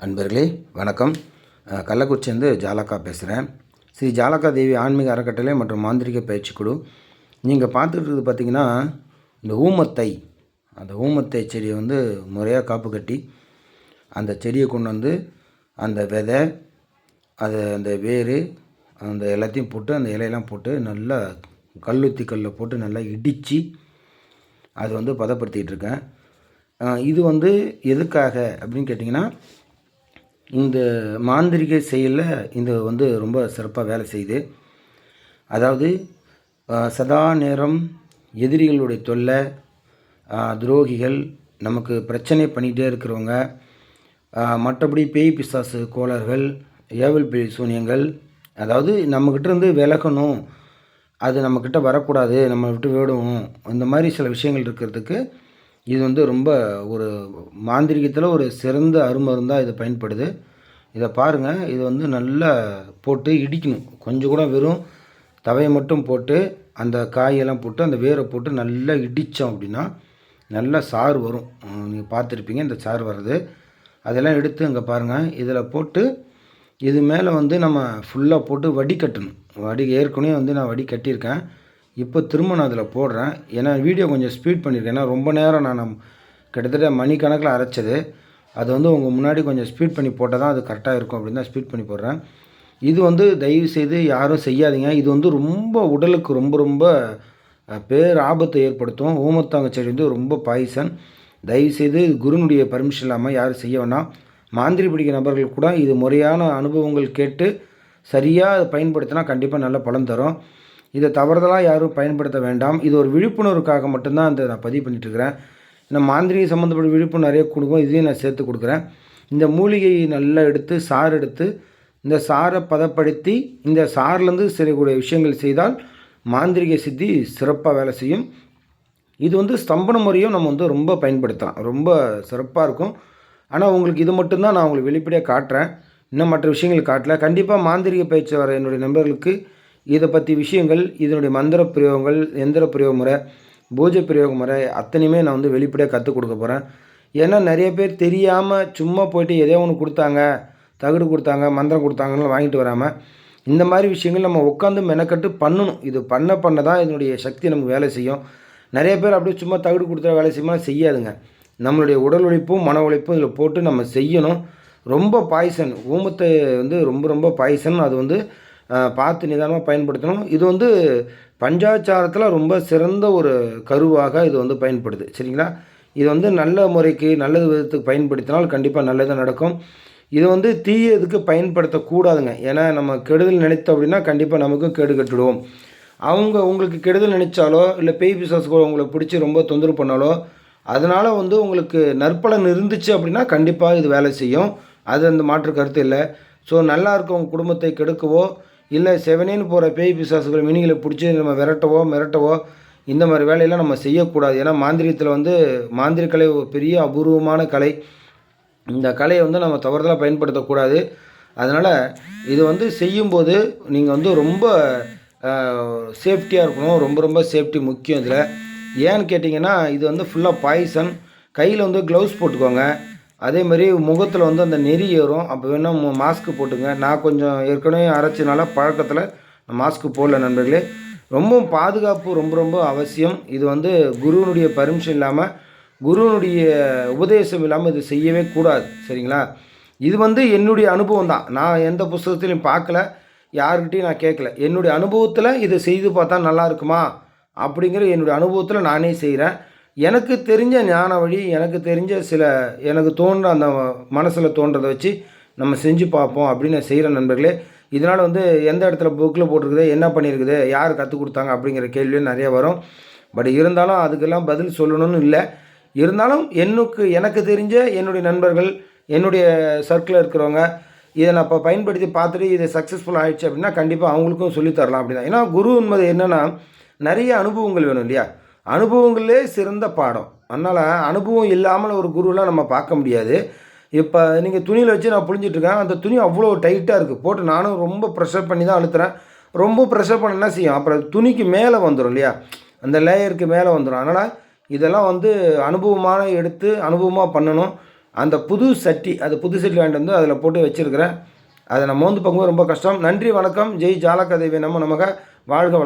அன்பர்களே வணக்கம். அஹ், கள்ளக்குறிச்சியிலேருந்து ஜாலக்கா பேசுகிறேன் ஸ்ரீ ஜாலக்கா தேவி ஆன்மீக அறக்கட்டளை மற்றும் மாந்திரிக பயிற்சி குழு. நீங்கள் பார்த்துட்டு பார்த்தீங்கன்னா இந்த ஊமத்தை அந்த ஊமத்தை செடியை வந்து முறையாக காப்பு கட்டி அந்த செடியை கொண்டு வந்து அந்த விதை அது அந்த வேர் அந்த எல்லாத்தையும் போட்டு அந்த இலையெல்லாம் போட்டு நல்லா கல்லுத்தி கல்லில் போட்டு நல்லா இடித்து அது வந்து பதப்படுத்திட்டு இருக்கேன். இது வந்து எதுக்காக அப்படின்னு கேட்டிங்கன்னா இந்த மாந்திரிக செயலில் இந்த வந்து ரொம்ப சிறப்பாக வேலை செய்யுது. அதாவது சதா நேரம் எதிரிகளுடைய தொல்லை துரோகிகள் நமக்கு பிரச்சனை பண்ணிகிட்டே இருக்கிறவங்க மற்றபடி பேய் பிசாசு கோளர்கள் ஏவல் பேய் சூனியங்கள் அதாவது நம்மக்கிட்ட இருந்து விலகணும். அது நம்மக்கிட்ட வரக்கூடாது நம்ம விட்டு விடணும் இந்த மாதிரி சில விஷயங்கள் இருக்கிறதுக்கு இது வந்து ரொம்ப ஒரு மாந்திரிகத்தில் ஒரு சிறந்த அருமருந்தாக இது பயன்படுது. இதை பாருங்கள் இது வந்து நல்லா போட்டு இடிக்கணும். கொஞ்சம் கூட வெறும் தவையை மட்டும் போட்டு அந்த காயெல்லாம் போட்டு அந்த வேரை போட்டு நல்லா இடித்தோம் அப்படின்னா நல்லா சாறு வரும். நீங்கள் பார்த்துருப்பீங்க இந்த சாறு வர்றது. அதெல்லாம் எடுத்து அங்கே பாருங்கள் இதில் போட்டு இது மேலே வந்து நம்ம ஃபுல்லாக போட்டு வடி கட்டணும் வடி ஏற்கனவே வந்து நான் வடி கட்டியிருக்கேன் இப்போ திரும்ப நான் அதில் போடுறேன். ஏன்னா வீடியோ கொஞ்சம் ஸ்பீட் பண்ணியிருக்கேன். ஏன்னா ரொம்ப நேரம் நான் கிட்டத்தட்ட மணிக்கணக்கில் அரைச்சது. அது வந்து உங்கள் முன்னாடி கொஞ்சம் ஸ்பீட் பண்ணி போட்டால் தான் அது கரெக்டாக இருக்கும் அப்படின்னு தான் ஸ்பீட் பண்ணி போடுறேன். இது வந்து தயவு செய்து யாரும் செய்யாதீங்க. இது வந்து ரொம்ப உடலுக்கு ரொம்ப ரொம்ப பேர் ஆபத்தை ஏற்படுத்தும். ஓமத்தாங்க செடி வந்து ரொம்ப பாய்சன். தயவுசெய்து குருனுடைய பர்மிஷன் இல்லாமல் யாரும் செய்ய வேணாம். மாந்திரி பிடிக்க நபர்கள் கூட இது முறையான அனுபவங்கள் கேட்டு சரியாக அதை பயன்படுத்தினா கண்டிப்பாக நல்ல பலன் தரும். இதை தவறுதலாக யாரும் பயன்படுத்த வேண்டாம். இது ஒரு விழிப்புணர்வுக்காக மட்டும்தான் இந்த நான் பதிவு பண்ணிட்டுருக்கிறேன். இந்த மாந்திரிக சம்மந்தப்பட்ட விழிப்புணர்வு நிறைய கொடுக்கும். இதையும் நான் சேர்த்து கொடுக்குறேன். இந்த மூலிகையை நல்லா எடுத்து சாறு எடுத்து இந்த சாரை பதப்படுத்தி இந்த சார்லேருந்து செய்யக்கூடிய விஷயங்கள் செய்தால் மாந்திரிக சித்தி சிறப்பாக வேலை செய்யும். இது வந்து ஸ்தம்பன முறையும் நம்ம வந்து ரொம்ப பயன்படுத்தலாம். ரொம்ப சிறப்பாக இருக்கும். ஆனால் உங்களுக்கு இது மட்டும்தான் நான் உங்களுக்கு வெளிப்படையாக காட்டுறேன். இன்னும் மற்ற விஷயங்கள் காட்டல. கண்டிப்பாக மாந்திரிக பயிற்சி வர என்னுடைய நண்பர்களுக்கு இதை பற்றி விஷயங்கள் இதனுடைய மந்திர பிரயோகங்கள் எந்திர பிரயோக முறை பூஜை பிரயோக முறை அத்தனையுமே நான் வந்து வெளிப்படையாக கற்றுக் கொடுக்க போகிறேன் ஏன்னா நிறைய பேர் தெரியாமல் சும்மா போயிட்டு எதையோ ஒன்று கொடுத்தாங்க தகுடு கொடுத்தாங்க மந்திரம் கொடுத்தாங்கன்னு வாங்கிட்டு வராமல் இந்த மாதிரி விஷயங்கள் நம்ம உட்காந்து மெனக்கட்டு பண்ணணும். இது பண்ண பண்ண தான் இதனுடைய சக்தி நமக்கு வேலை செய்யும். நிறைய பேர் அப்படியே சும்மா தகுடு கொடுத்தா வேலை செய்யுமா? செய்யாதுங்க. நம்மளுடைய உடல் உழைப்பும் மன உழைப்பும் இதில் போட்டு நம்ம செய்யணும். ரொம்ப பாய்சன் ஊமத்தை வந்து ரொம்ப ரொம்ப பாய்சன். அது வந்து பார்த்து நிதானமாக பயன்படுத்தணும். இது வந்து பஞ்சாச்சாரத்தில் ரொம்ப சிறந்த ஒரு கருவாக இது வந்து பயன்படுது. சரிங்களா? இது வந்து நல்ல முறைக்கு நல்லது விதத்துக்கு பயன்படுத்தினால் கண்டிப்பாக நல்லது நடக்கும். இது வந்து தீயதுக்கு பயன்படுத்தக்கூடாதுங்க. ஏன்னா நம்ம கெடுதல் நினைத்தோம் அப்படின்னா கண்டிப்பாக நமக்கும் கேடு கட்டுடுவோம். அவங்க உங்களுக்கு கெடுதல் நினைச்சாலோ இல்லை பேய் பிசாசுக்கோ உங்களை பிடிச்சி ரொம்ப தொந்தரவு பண்ணாலோ அதனால் வந்து உங்களுக்கு நற்பலன் இருந்துச்சு அப்படின்னா கண்டிப்பாக இது வேலை செய்யும். அது அந்த மாற்று கருத்து இல்லை. ஸோ நல்லா இருக்கவங்க குடும்பத்தை கெடுக்கவோ இல்லை செவனேன்னு போகிற பேய் பிசாசுகள் மீனிகளை பிடிச்சி நம்ம விரட்டவோ மிரட்டவோ இந்த மாதிரி வேலையெல்லாம் நம்ம செய்யக்கூடாது. ஏன்னா மாந்திரியத்தில் வந்து மாந்திரிக கலை ஒரு பெரிய அபூர்வமான கலை. இந்த கலையை வந்து நம்ம தவறுதலாக பயன்படுத்தக்கூடாது. அதனால் இது வந்து செய்யும்போது நீங்கள் வந்து ரொம்ப சேஃப்டியாக இருக்கணும். ரொம்ப ரொம்ப சேஃப்டி முக்கியம் இதில். ஏன்னு கேட்டிங்கன்னா இது வந்து ஃபுல்லாக பாய்சன் கையில் வந்து க்ளவுஸ் போட்டுக்கோங்க. அதே மாதிரி முகத்தில் வந்து அந்த நெறி ஏறும். அப்போ வேணால் மாஸ்க்கு போட்டுங்க. நான் கொஞ்சம் ஏற்கனவே அரைச்சினால பழக்கத்தில் மாஸ்க்கு போடல நண்பர்களே. ரொம்ப பாதுகாப்பு ரொம்ப ரொம்ப அவசியம். இது வந்து குருவினுடைய பர்மிஷன் இல்லாமல் குருவினுடைய உபதேசம் இல்லாமல் இது செய்யவே கூடாது. சரிங்களா? இது வந்து என்னுடைய அனுபவம் தான். நான் எந்த புஸ்தகத்திலையும் பார்க்கல யாருக்கிட்டையும் நான் கேட்கல என்னுடைய அனுபவத்தில் இதை செய்து பார்த்தா நல்லா இருக்குமா? அப்படிங்கிற என்னுடைய அனுபவத்தில் நானே செய்கிறேன் எனக்கு தெரிஞ்ச ஞான வழி எனக்கு தெரிஞ்ச சில எனக்கு தோன்ற அந்த மனசில் தோன்றதை வச்சு நம்ம செஞ்சு பார்ப்போம் அப்படின்னு நான் செய்கிற நண்பர்களே. இதனால் வந்து எந்த இடத்துல புக்கில் போட்டிருக்குது என்ன பண்ணியிருக்குது யார் கற்றுக் கொடுத்தாங்க அப்படிங்கிற கேள்வியும் நிறைய வரும். பட் இருந்தாலும் அதுக்கெல்லாம் பதில் சொல்லணும்னு இல்லை. இருந்தாலும் எனக்கு எனக்கு தெரிஞ்ச என்னுடைய நண்பர்கள் என்னுடைய சர்க்கிளில் இருக்கிறவங்க இதை நான் இப்போ பயன்படுத்தி பார்த்துட்டு இது சக்ஸஸ்ஃபுல் ஆகிடுச்சு அப்படின்னா கண்டிப்பாக அவங்களுக்கும் சொல்லித் தரலாம் அப்படின்னா. ஏன்னா குரு என்பது என்னென்னா நிறைய அனுபவங்கள் வேணும் இல்லையா? அனுபவங்களே சிறந்த பாடம். அதனால் அனுபவம் இல்லாமல் ஒரு குருவெலாம் நம்ம பார்க்க முடியாது. இப்போ நீங்கள் துணியில் வச்சு நான் புழிஞ்சிட்ருக்கேன். அந்த துணி அவ்வளோ டைட்டாக இருக்குது போட்டு நானும் ரொம்ப ப்ரெஷர் பண்ணி தான் அழுத்துறேன். ரொம்ப ப்ரெஷர் பண்ண என்ன செய்யும்? அப்புறம் துணிக்கு மேலே வந்துடும் இல்லையா? அந்த லேயருக்கு மேலே வந்துடும் அதனால் இதெல்லாம் வந்து அனுபவமான எடுத்து அனுபவமாக பண்ணணும். அந்த புது சட்டி அது புது சட்டி வாங்கிட்டு வந்து அதில் போட்டு வச்சுருக்கிறேன். அதை நான் வந்து பார்க்கும்போது ரொம்ப கஷ்டம். நன்றி வணக்கம். ஜெய் ஜாலகா தேவி நம்ம நமக. வாழ்க வளம்